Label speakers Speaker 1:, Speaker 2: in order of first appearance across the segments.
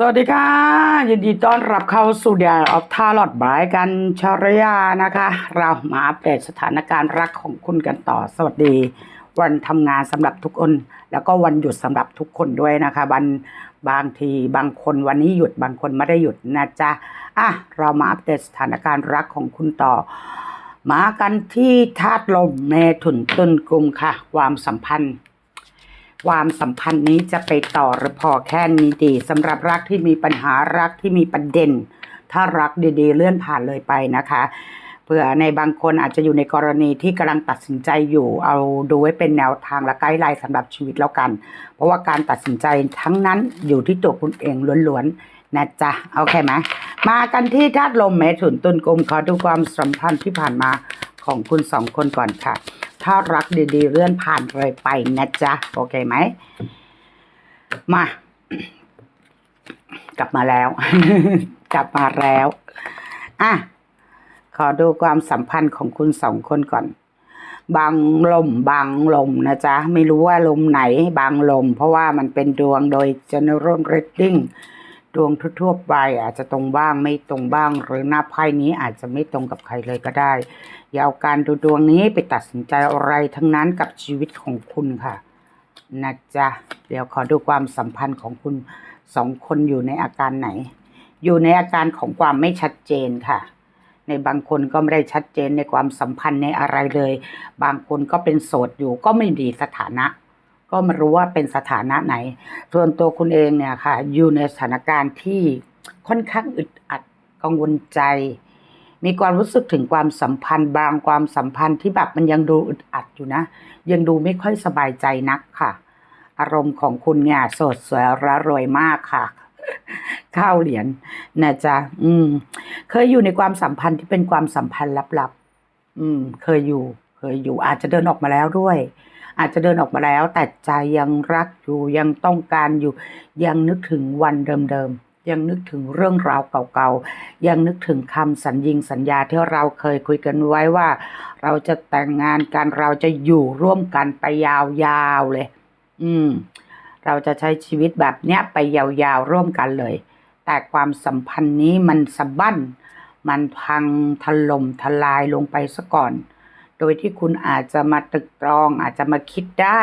Speaker 1: สวัสดีค่ะ ยินดีต้อนรับเข้าสู่เดียออฟทาร์ลอดบายกันชรยานะคะ เรามาอัปเดตสถานการณ์รักของคุณกันต่อ สวัสดี วันทำงานสำหรับทุกคน แล้วก็วันหยุดสำหรับทุกคนด้วยนะคะวันบางทีบางคนวันนี้หยุดบางคนไม่ได้หยุดนะจ๊ะอะเรามาอัปเดตสถานการณ์รักของคุณต่อ มากันที่ธาตุลมเมถุนต้นกลุ่มค่ะ ความสัมพันธ์ ความสัมพันธ์นี้จะไปต่อหรือพอแค่นี้ดีสำหรับรักที่มีปัญหารักที่มีประเด็น ถ้ารักดีๆ เลื่อนผ่านเลยไปนะคะเผื่อในบางคนอาจจะอยู่ในกรณีที่กำลังตัดสินใจอยู่ เอาดูไว้เป็นแนวทางและไกด์ไลน์สำหรับชีวิตแล้วกัน เพราะว่าการตัดสินใจทั้งนั้นอยู่ที่ตัวคุณเองล้วนๆนะจ๊ะโอเคไหมมากันที่ธาตุลมเมถุนตุลกลมขอดูความสัมพันธ์ที่ผ่านมาของคุณสองคนก่อนค่ะ ถ้ารักดีๆ เลื่อนผ่านเลยไปนะจ๊ะ โอเคไหม มา กลับมาแล้ว กลับมาแล้ว อะ ขอดูความสัมพันธ์ของคุณสองคนก่อนบางลมบางลมนะจ๊ะ ไม่รู้ว่าลมไหนบางลม เพราะว่ามันเป็นดวงโดย general reading ดวงทั่วๆไปอาจจะตรงบ้างไม่ตรงบ้าง หรือหน้าไพ่นี้อาจจะไม่ตรงกับใครเลยก็ได้ อย่าเอาการดูดวงนี้ไปตัดสินใจอะไรทั้งนั้นกับชีวิตของคุณค่ะนะจ๊ะเดี๋ยวขอดูความสัมพันธ์ของคุณสองคนอยู่ในอาการไหน อยู่ในอาการของความไม่ชัดเจนค่ะ ในบางคนก็ไม่ได้ชัดเจนในความสัมพันธ์ในอะไรเลย บางคนก็เป็นโสดอยู่ก็ไม่ดีสถานะ ก็ไม่รู้ว่าเป็นสถานะไหน ส่วนตัวคุณเองเนี่ยค่ะ อยู่ในสถานการณ์ที่ค่อนข้างอึดอัดกังวลใจ มีความรู้สึกถึงความสัมพันธ์ บางความสัมพันธ์ที่แบบมันยังดูอึดอัดอยู่นะ ยังดูไม่ค่อยสบายใจนักค่ะ อารมณ์ของคุณเนี่ยสดสวยระรวยมากค่ะข้าวเหรียญนะจ๊ะอืม เคยอยู่ในความสัมพันธ์ที่เป็นความสัมพันธ์ลับๆ อืม เคยอยู่ เคยอยู่ อาจจะเดินออกมาแล้วด้วย อาจจะเดินออกมาแล้ว แต่ใจยังรักอยู่ยังต้องการอยู่ ยังนึกถึงวันเดิมๆ ยังนึกถึงเรื่องราวเก่าๆ ยังนึกถึงคำสัญญิงสัญญาที่เราเคยคุยกันไว้ว่า เราจะแต่งงานกันเราจะอยู่ร่วมกันไปยาวๆเลย อืม เราจะใช้ชีวิตแบบเนี้ยไปยาวๆร่วมกันเลย แต่ความสัมพันธ์นี้มันสะบั้น มันพังถล่มทลายลงไปซะก่อน โดยที่คุณอาจจะมาตรึกตรองอาจจะมาคิดได้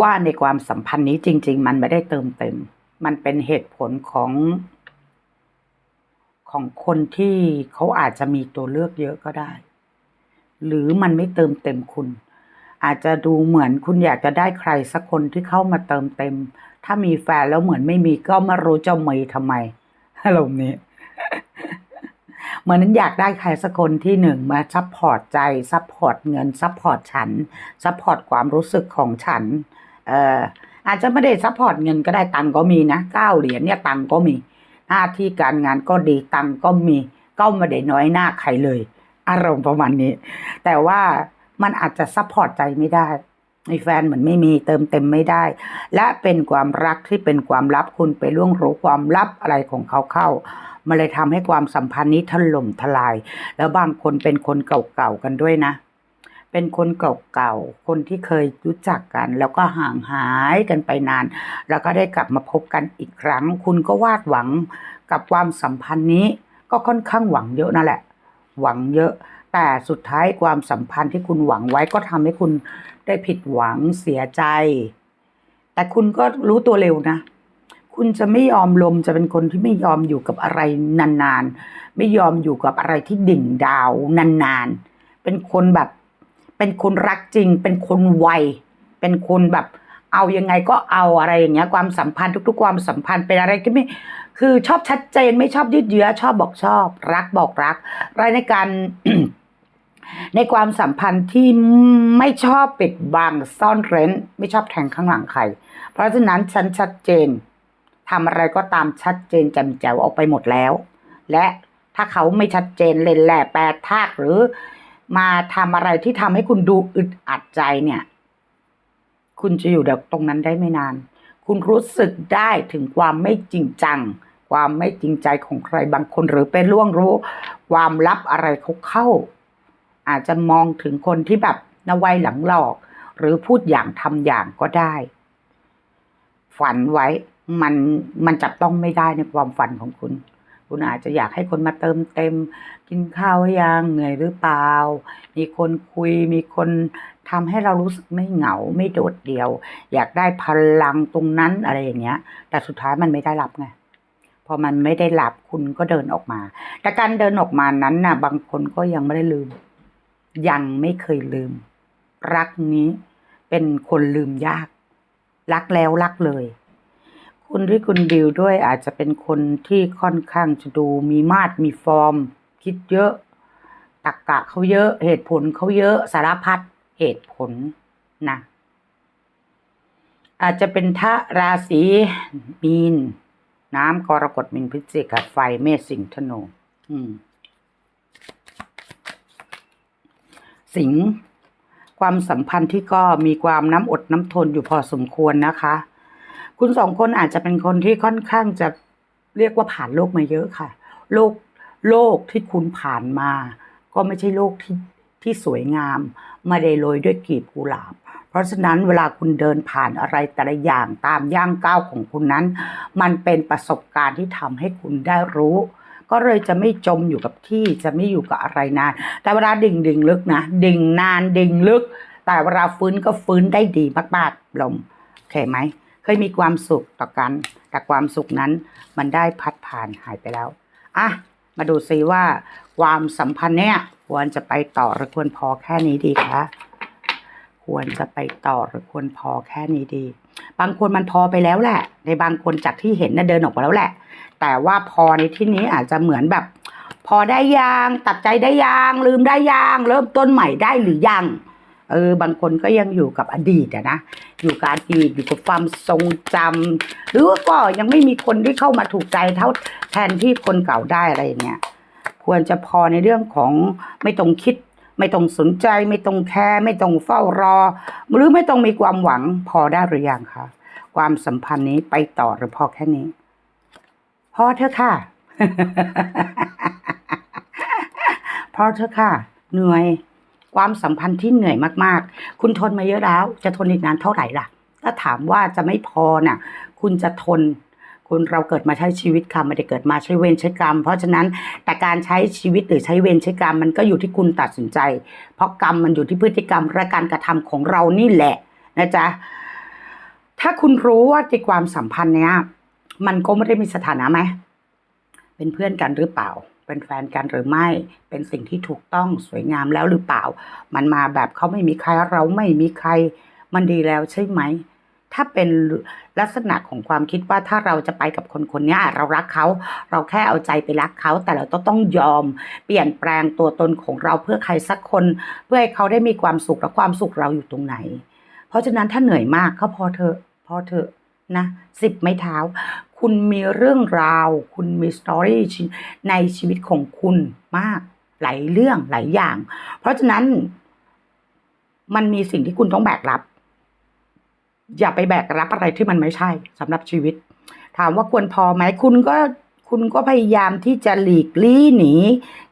Speaker 1: ว่าในความสัมพันธ์นี้จริง ๆ มันไม่ได้เติมเต็ม มันเป็นเหตุผลของของคนที่เขาอาจจะมีตัวเลือกเยอะก็ได้ หรือมันไม่เติมเต็มคุณ อาจจะดูเหมือนคุณอยากจะได้ใครสักคนที่เข้ามาเติมเต็ม ถ้ามีแฟนแล้วเหมือนไม่มีก็ไม่รู้จะมีทำไมอารมณ์นี้เหมือนนั้นอยากได้ใครสักคนที่หนึ่งมาซัพพอร์ตใจซัพพอร์ตเงินซัพพอร์ตฉันซัพพอร์ตความรู้สึกของฉัน เอ่อ อาจจะไม่ได้ซัพพอร์ตเงินก็ได้ตังก็มีนะเก้าเหรียญเนี่ยตังก็มี หน้าที่การงานก็ดีตังก็มี ก็ไม่ได้น้อยหน้าใครเลย อารมณ์ประมาณนี้ แต่ว่ามันอาจจะซัพพอร์ตใจไม่ได้มีแฟนเหมือนไม่มีเติมเต็มไม่ได้ และเป็นความรักที่เป็นความลับคุณไปล่วงรู้ความลับอะไรของเขาเข้ามันเลยทำให้ความสัมพันธ์นี้ถล่มทลาย แล้วบางคนเป็นคนเก่าๆกันด้วยนะ เป็นคนเก่าๆ คนที่เคยรู้จักกัน แล้วก็ห่างหายกันไปนาน แล้วก็ได้กลับมาพบกันอีกครั้ง คุณก็วาดหวังกับความสัมพันธ์นี้ ก็ค่อนข้างหวังเยอะนั่นแหละ หวังเยอะ แต่สุดท้ายความสัมพันธ์ที่คุณหวังไว้ก็ทำให้คุณได้ผิดหวังเสียใจ แต่คุณก็รู้ตัวเร็วนะคุณจะไม่ยอมลมจะเป็นคนที่ไม่ยอมอยู่กับอะไรนานๆ ไม่ยอมอยู่กับอะไรที่ดิ่งดาวนานๆ เป็นคนแบบ เป็นคนรักจริง เป็นคนไว เป็นคนแบบ เอายังไงก็เอาอะไรอย่างเงี้ย ความสัมพันธ์ทุก ๆ ความสัมพันธ์เป็นอะไรที่ไม่คือชอบชัดเจนไม่ชอบยืดเยื้อชอบบอกชอบ รักบอกรักรายในการในความสัมพันธ์ที่ไม่ชอบปิดบังซ่อนเร้น ไม่ชอบแทงข้างหลังใคร เพราะฉะนั้นฉันชัดเจนทำอะไรก็ตามชัดเจนแจ่มแจ๋วออกไปหมดแล้ว และถ้าเขาไม่ชัดเจนเล่นแหล่แปรทากหรือ มาทำอะไรที่ทำให้คุณดูอึดอัดใจเนี่ย คุณจะอยู่แบบตรงนั้นได้ไม่นาน คุณรู้สึกได้ถึงความไม่จริงจัง ความไม่จริงใจของใครบางคนหรือเป็นล่วงรู้ ความลับอะไรเขาเข้า อาจจะมองถึงคนที่แบบนวัยหลังหลอก หรือพูดอย่างทำอย่างก็ได้ ฝันไว้มันมันจับต้องไม่ได้ในความฝันของคุณ คุณอาจจะอยากให้คนมาเติมเต็ม กินข้าวยังเหนื่อยหรือเปล่า มีคนคุยมีคนทำให้เรารู้สึกไม่เหงาไม่โดดเดี่ยว อยากได้พลังตรงนั้นอะไรอย่างเงี้ย แต่สุดท้ายมันไม่ได้รับไงพอมันไม่ได้รับคุณก็เดินออกมา แต่การเดินออกมานั้นน่ะ บางคนก็ยังไม่ได้ลืม ยังไม่เคยลืม รักนี้เป็นคนลืมยาก รักแล้วรักเลย คุณที่คุณดิวด้วยอาจจะเป็นคนที่ค่อนข้างจะดูมีมาดมีฟอร์ม คิดเยอะ ตักกะเขาเยอะ เหตุผลเขาเยอะสารพัดเหตุผลนะอาจจะเป็นทะราศีมีน น้ำกรกฎมินพิจิกกับไฟเมษสิงธนูสิงความสัมพันธ์ที่ก็มีความน้ำอดน้ำทนอยู่พอสมควรนะคะ คุณสองคนอาจจะเป็นคนที่ค่อนข้างจะเรียกว่าผ่านโลกมาเยอะค่ะ โลกโลกที่คุณผ่านมา ก็ไม่ใช่โลกที่ที่สวยงามไม่ได้โรยด้วยกลีบกุหลาบ เพราะฉะนั้นเวลาคุณเดินผ่านอะไรแต่ละอย่างตามย่างก้าวของคุณนั้น มันเป็นประสบการณ์ที่ทำให้คุณได้รู้ ก็เลยจะไม่จมอยู่กับที่จะไม่อยู่กับอะไรนาน แต่เวลาดิ่งดิ่งลึกนะดิ่งนานดิ่งลึก แต่เวลาฟื้นก็ฟื้นได้ดีมากๆลมโอเคไหม ยมีความสุขต่อกัน แต่ความสุขนั้นมันได้พัดผ่านหายไปแล้วอะมาดูซิว่า ความสัมพันธ์เนี่ยควรจะไปต่อหรือควรพอแค่นี้ดีคะควรจะไปต่อหรือควรพอแค่นี้ดี บางคนมันพอไปแล้วแหละ ในบางคนจากที่เห็นน่ะเดินออกมาแล้วแหละ แต่ว่าพอในที่นี้อาจจะเหมือนแบบ พอได้ยังตัดใจได้ยังลืมได้ยังเริ่มต้นใหม่ได้หรือยังเออบางคนก็ยังอยู่กับอดีตอะนะ อยู่กับอดีตอยู่กับความทรงจำหรือว่าก็ยังไม่มีคนที่เข้ามาถูกใจเท่าแทนที่คนเก่าได้อะไรอย่างเงี้ยควรจะพอในเรื่องของไม่ต้องคิด ไม่ต้องสนใจ ไม่ต้องแคร์ไม่ต้องเฝ้ารอ หรือไม่ต้องมีความหวังพอได้หรือยังคะความสัมพันธ์นี้ไปต่อหรือพอแค่นี้ พอเถอะค่ะ พอเถอะค่ะเหนื่อย ความสัมพันธ์ที่เหนื่อยมากๆ คุณทนมาเยอะแล้ว จะทนอีกนานเท่าไหร่ล่ะ ถ้าถามว่าจะไม่พอน่ะ คุณจะทน คุณเราเกิดมาใช้ชีวิตค่ะไม่ได้เกิดมาใช้เวรใช้กรรม เพราะฉะนั้นแต่การใช้ชีวิตหรือใช้เวรใช้กรรมมันก็อยู่ที่คุณตัดสินใจ เพราะกรรมมันอยู่ที่พฤติกรรมและการกระทำของเรานี่แหละนะจ๊ะถ้าคุณรู้ว่าในความสัมพันธ์เนี้ย มันก็ไม่ได้มีสถานะไหมเป็นเพื่อนกันหรือเปล่า เป็นแฟนกันหรือไม่ เป็นสิ่งที่ถูกต้องสวยงามแล้วหรือเปล่า มันมาแบบเขาไม่มีใครเราไม่มีใคร มันดีแล้วใช่ไหม ถ้าเป็นลักษณะของความคิดว่าถ้าเราจะไปกับคนคนนี้เรารักเขา เราแค่เอาใจไปรักเขา แต่เราต้องต้องยอม เปลี่ยนแปลงตัวตนของเราเพื่อใครสักคน เพื่อให้เขาได้มีความสุขและความสุขเราอยู่ตรงไหน เพราะฉะนั้นถ้าเหนื่อยมากก็พอเถอะพอเถอะ นะสิบไม้เท้า คุณมีเรื่องราว คุณมีสตอรี่ในชีวิตของคุณมากหลายเรื่องหลายอย่าง เพราะฉะนั้น มันมีสิ่งที่คุณต้องแบกรับ อย่าไปแบกรับอะไรที่มันไม่ใช่สำหรับชีวิต ถามว่าควรพอไหมคุณก็คุณก็พยายามที่จะหลีกลี่หนี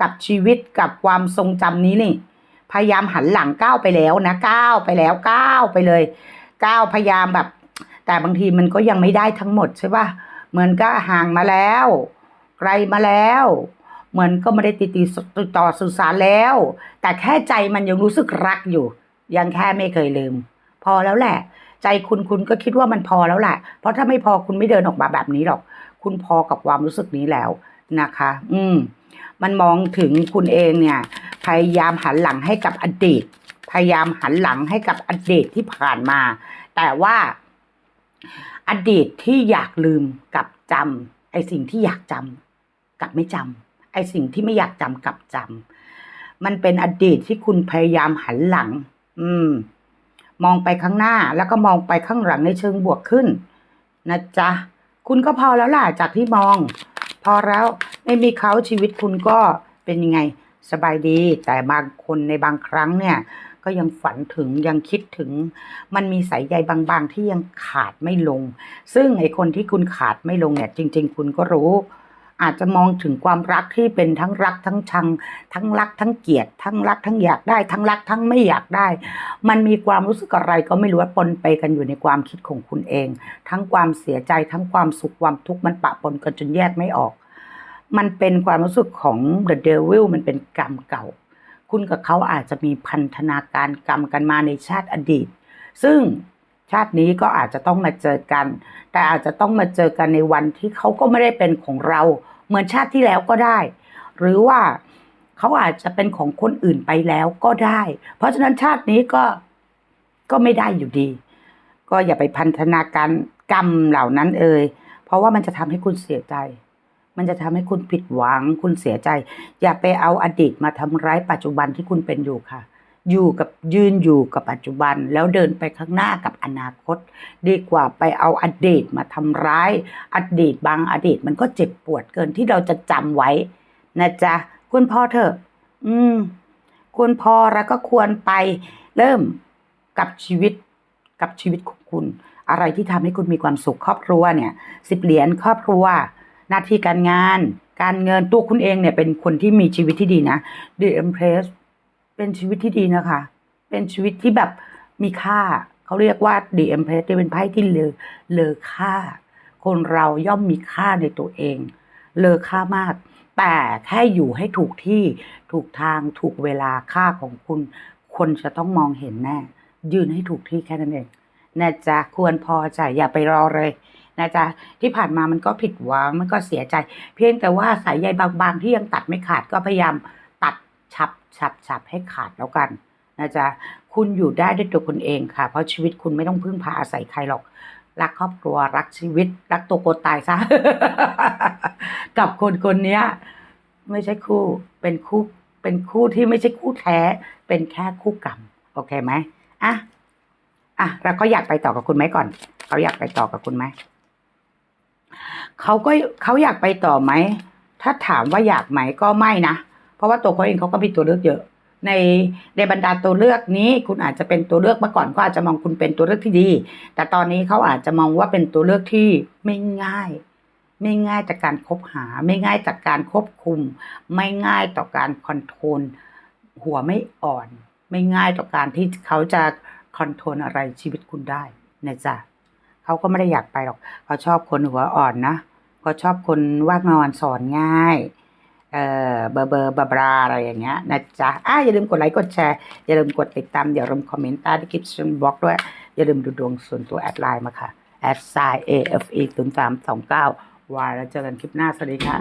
Speaker 1: กับชีวิตกับความทรงจำนี้นี่ พยายามหันหลังก้าวไปแล้วนะก้าวไปแล้วก้าวไปเลยก้าวพยายามแบบ แต่บางทีมันก็ยังไม่ได้ทั้งหมดใช่ปะเหมือนก็ห่างมาแล้ว ไกลมาแล้ว เหมือนก็ไม่ได้ติดติดต่อสื่อสารแล้ว แต่แค่ใจมันยังรู้สึกรักอยู่ ยังแค่ไม่เคยลืม พอแล้วแหละ ใจคุณคุณก็คิดว่ามันพอแล้วแหละ เพราะถ้าไม่พอคุณไม่เดินออกมาแบบนี้หรอก คุณพอกับความรู้สึกนี้แล้วนะคะ อืม มันมองถึงคุณเองเนี่ย พยายามหันหลังให้กับอดีต พยายามหันหลังให้กับอดีตที่ผ่านมา แต่ว่า อดีตที่อยากลืมกับจำไอสิ่งที่อยากจำกับไม่จำไอสิ่งที่ไม่อยากจำกับจำมันเป็นอดีตที่คุณพยายามหันหลัง อืม มองไปข้างหน้าแล้วก็มองไปข้างหลังในเชิงบวกขึ้น นะจ๊ะ คุณก็พอแล้วล่ะจากที่มอง พอแล้วไม่มีเขาชีวิตคุณก็เป็นยังไง สบายดี แต่บางคนในบางครั้งเนี่ย ก็ยังฝันถึงยังคิดถึง มันมีสายใยบางๆ ที่ยังขาดไม่ลง ซึ่งไอคนที่คุณขาดไม่ลงเนี่ย จริง ๆ คุณก็รู้ อาจจะมองถึงความรักที่เป็นทั้งรักทั้งชัง ทั้งรักทั้งเกลียด ทั้งรักทั้งอยากได้ ทั้งรักทั้งไม่อยากได้ มันมีความรู้สึกอะไรก็ไม่รู้ว่าปนไปกันอยู่ในความคิดของคุณเอง ทั้งความเสียใจทั้งความสุขความทุกข์มันปะปนกันจนแยกไม่ออก มันเป็นความรู้สึกของ the devil มันเป็นกรรมเก่า คุณกับเขาอาจจะมีพันธนาการกรรมกันมาในชาติอดีต ซึ่งชาตินี้ก็อาจจะต้องมาเจอกัน แต่อาจจะต้องมาเจอกันในวันที่เขาก็ไม่ได้เป็นของเรา เหมือนชาติที่แล้วก็ได้ หรือว่าเขาอาจจะเป็นของคนอื่นไปแล้วก็ได้ เพราะฉะนั้นชาตินี้ก็ก็ไม่ได้อยู่ดี ก็อย่าไปพันธนาการกรรมเหล่านั้นเอ่ยเพราะว่ามันจะทำให้คุณเสียใจ มันจะทำให้คุณผิดหวัง คุณเสียใจ อย่าไปเอาอดีตมาทำร้ายปัจจุบันที่คุณเป็นอยู่ค่ะ อยู่กับยืนอยู่กับปัจจุบัน แล้วเดินไปข้างหน้ากับอนาคต ดีกว่าไปเอาอดีตมาทำร้าย อดีตบางอดีตมันก็เจ็บปวดเกินที่เราจะจำไว้ นะจ๊ะคุณพ่อเถอะ อืมควรพอแล้วก็ควรไปเริ่มกับชีวิตกับชีวิตของคุณ อะไรที่ทำให้คุณมีความสุขครอบครัวเนี่ยสิบเหรียญครอบครัว หน้าที่การงาน การเงินตัวคุณเองเนี่ยเป็นคนที่มีชีวิตที่ดีนะ The Empress เป็นชีวิตที่ดีนะคะ เป็นชีวิตที่แบบมีค่า เขาเรียกว่า The Empress เนี่เป็นไพ่ที่เลอเลอค่า คนเราย่อมมีค่าในตัวเอง เลอค่ามาก แต่แค่อยู่ให้ถูกที่ถูกทางถูกเวลาค่าของคุณ คนจะต้องมองเห็นแน่ ยืนให้ถูกที่แค่นั้นเองนะจ๊ะควรพอใจอย่าไปรอเลย นะจ๊ะที่ผ่านมามันก็ผิดหวังมันก็เสียใจ เพียงแต่ว่าสายใยบางๆ ที่ยังตัดไม่ขาดก็พยายามตัดฉับฉับฉับให้ขาดแล้วกันนะจ๊ะคุณอยู่ได้ด้วยตัวคุณเองค่ะ เพราะชีวิตคุณไม่ต้องพึ่งพาอาศัยใครหรอก รักครอบครัวรักชีวิต รักตัวโกตายซะกับคนคนนี้ไม่ใช่คู่เป็นคู่เป็นคู่ที่ไม่ใช่คู่แท้ เป็นแค่คู่กรรมโอเคไหมอะอะแล้วก็อยากไปต่อกับคุณไหมก่อน เขาอยากไปต่อกับคุณไหม เขาก็เขาอยากไปต่อไหม ถ้าถามว่าอยากไหมก็ไม่นะ เพราะว่าตัวเขาเองเขาก็มีตัวเลือกเยอะ ในในบรรดาตัวเลือกนี้ คุณอาจจะเป็นตัวเลือกเมื่อก่อนก็อาจจะมองคุณเป็นตัวเลือกที่ดี แต่ตอนนี้เขาอาจจะมองว่าเป็นตัวเลือกที่ไม่ง่าย ไม่ง่ายจากการคบหา ไม่ง่ายจากการควบคุม ไม่ง่ายต่อการคอนโทรลหัวไม่อ่อน ไม่ง่ายต่อการที่เขาจะคอนโทรลอะไรชีวิตคุณได้นะจ๊ะ เขาก็ไม่ได้อยากไปหรอกเขาชอบคนหัวอ่อนนะเขาชอบคนว่างนอนสอนง่ายเออเบอร์เบอร์บาบราอะไรอย่างเงี้ยนะจ๊ะอะอย่าลืมกดไลค์กดแชร์อย่าลืมกดติดตามอย่าลืมคอมเมนต์ใต้ที่คลิปชั่นบล็อกด้วย อย่าลืมดูดวงส่วนตัวแอดไลน์มาค่ะแอดไซเอฟอีศูนย์สามสองเก้าวายแล้วเจอกันคลิปหน้าสวัสดีค่ะ